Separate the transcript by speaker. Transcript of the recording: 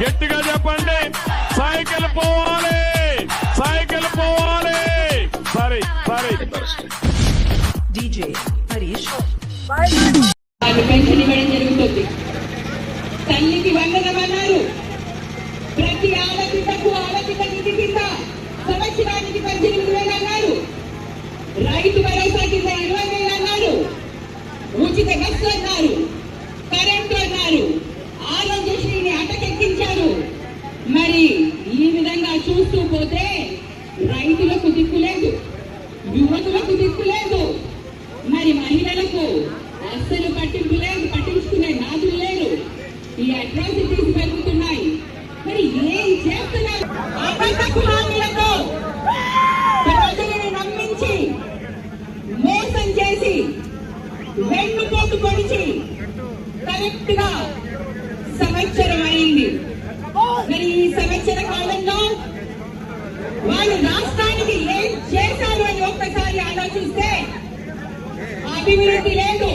Speaker 1: గట్టిగా చెప్పండి సైకిల్ పోవాలి సైకిల్ పోవాలి సరే సరే
Speaker 2: Harish.
Speaker 3: వాళ్ళు పెన్షన్ ఇవ్వడం జరుగుతుంది తల్లికి వందనం అన్నారు ప్రతి ఆడబిడ్డకు ఆడబిడ్డ నిధి కింద సంవత్సరానికి పద్దెనిమిది వేలు అన్నారు రైతు భరోసా కింద ఇరవై వేలు అన్నారు ఉచిత బస్సు అన్నారు కరెంటు అన్నారు ఆరోగ్యశ్రీని అటకెక్కించారు మరి ఈ విధంగా చూస్తూ పోతే రైతులకు దిక్కు లేదు యువతులకు దిక్కు లేదు. మరి మహిళలకు అస్సలు పట్టింపు లేదు పట్టించుకునే నాదులు లేరు. ఈ అట్రాసిటీస్ పెరుగుతున్నాయి. మరి ఏం చేస్తున్నారు? ప్రజలను నమ్మించి మోసం చేసి వెన్నుపోటు పొడిచి కరెక్ట్గా సంవత్సరం అయింది. మరి ఈ సంవత్సర వాళ్ళు రాష్ట్రానికి ఏం చేశారు అని ఒక్కసారి ఆలోచిస్తే అభివృద్ధి లేదు.